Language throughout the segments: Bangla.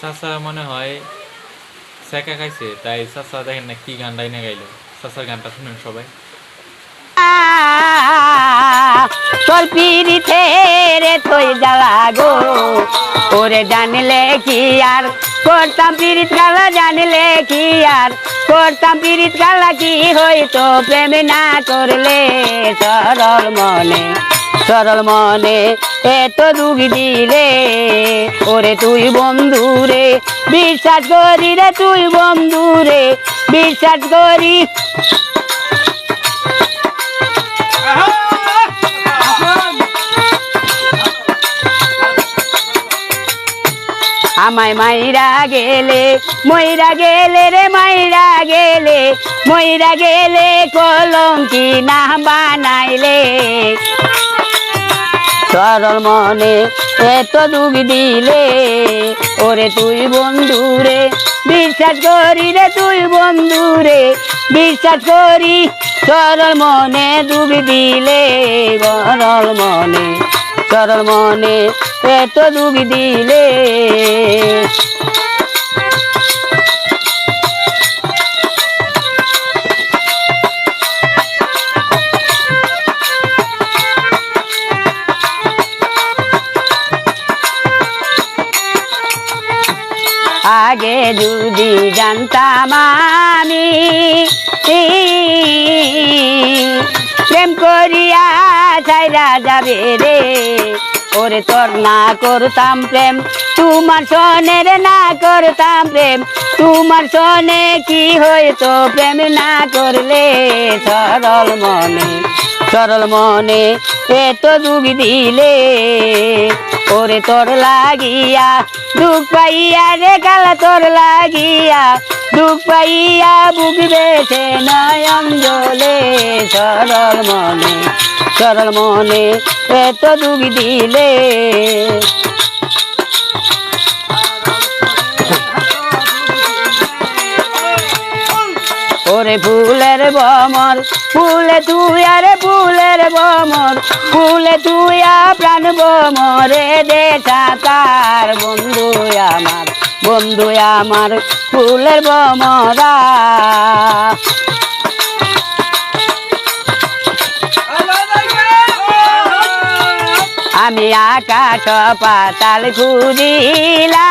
চাচা মনে হয় সেকা খাইছে, তাই চাচা দেখেন না কি গান ডাইনে গাইলো। চাচার গানটা শুনেন সবাই। তোর পিড়িতে রে তুই জ্বালা গো, ওরে জানলে কি আর? করতাম পিড়িত গালা, জানলে কি আর? করতাম পিড়িত গালা, কি হইতো? প্রেম না করলে সরল মনে সরল মনে এত দুঃখ দিলে, ওরে তুই বন্ধু রে, বিশ্বাস করি রে তুই বন্ধু রে, বিশ্বাস করি। আমায় মাইরা গেলে ময়রা গেলে রে, মাইরা গেলে ময়রা গেলে কলঙ্কি না বানাইলে। সরল মনে এত দুঃখ দিলে, ওরে তুই বন্ধু রে বিশ্বাস করি রে তুই বন্ধু রে বিশ্বাস করি সরল মনে দুঃখ দিলে সরল মনে সরল মনে এত দুঃখ দিলে। আগে যদি জানতাম আমি। প্রেম করিয়া ছাইরা যাবে রে। ওরে তোর না করতাম প্রেম, তোমার সনের না করতাম প্রেম, তোমার সনে কি হইতো প্রেম না করলে সরল মনে সরল মনে এত দুঃখ দিলে, ওরে তোর লাগিয়া দুঃখ পাইয়া রে কালা তোর লাগিয়া, দুঃখ পাইয়া বুক বেছে নয়ন জলে সরল মনে সরল মনে এত দুঃখ দিলে ওরে ফুলের বমর, ফুলে তুই আরে ফুলের বমর, ফুলে তুই আ প্রাণ বমরে দেখা তার বন্ধু আমার বন্ধু আমার ফুলের বমরা আমি আকাশ পাতাল খুঁজিলাম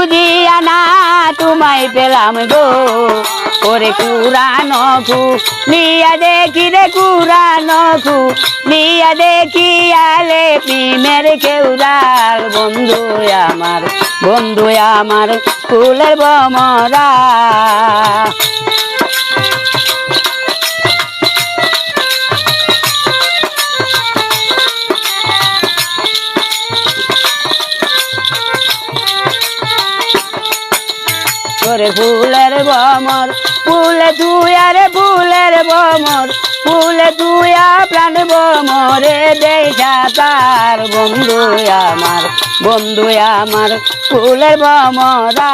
খুঁজিয়া না তোমায় পেলাম গো। ওরে কুরানো খু নিয়া দেখি রে কুরানো খু নিয়া দেখি আলে পিমের কেউরাল বন্ধু আমার বন্ধু আমার ফুলের বমরা। ওরে ফুলের বমর, ফুলে আরে ফুলের বমর, ফুলে আ প্রাণ বমরে দেখা তার বন্ধু আমার বন্ধু আমার ফুলের বমরা।